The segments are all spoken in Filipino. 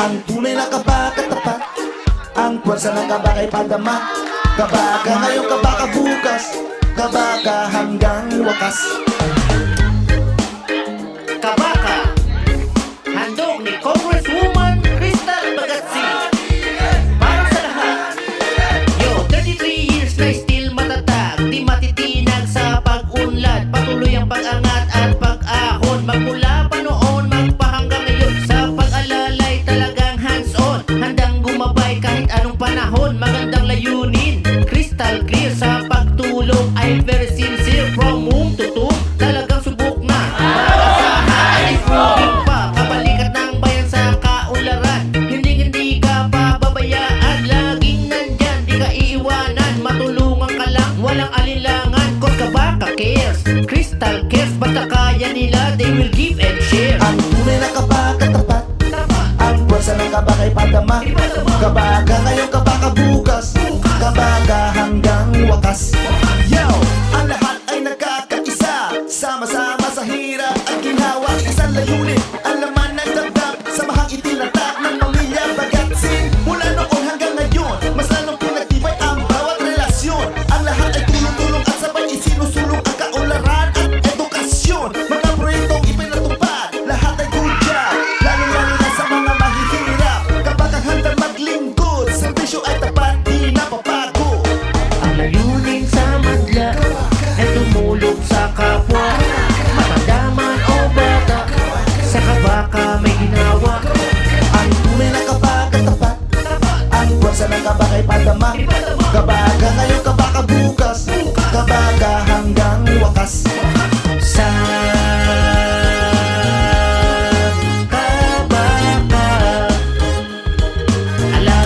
Ang tunay na kaba katapat Ang pwersa ng kaba kay padama. Kaba ka ngayon, kaba ka bukas. Kaba ka hanggang wakas cares, basta kaya nila They will give and share. Ang tunay na kaba katapat Tama, Ang pwersa ng kaba kay padama ka ngayon, kaba ka bukas. Kaba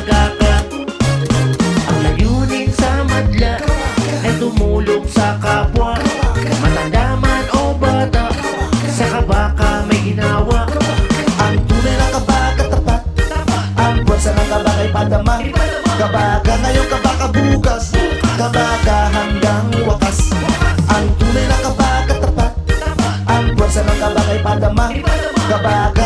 Alaga ka Ang layunin sa madla ay tumulong sa kapwa. Matanda man o bata, sa kabaka may ginawa. Ang tunay na kabagatapat Ang pwersa ng kabakay padama. Kabaga ngayon, kabaka bukas. Kabaga hanggang wakas. Ang tunay na kabagatapat Ang pwersa ng kabakay padama. Kabaga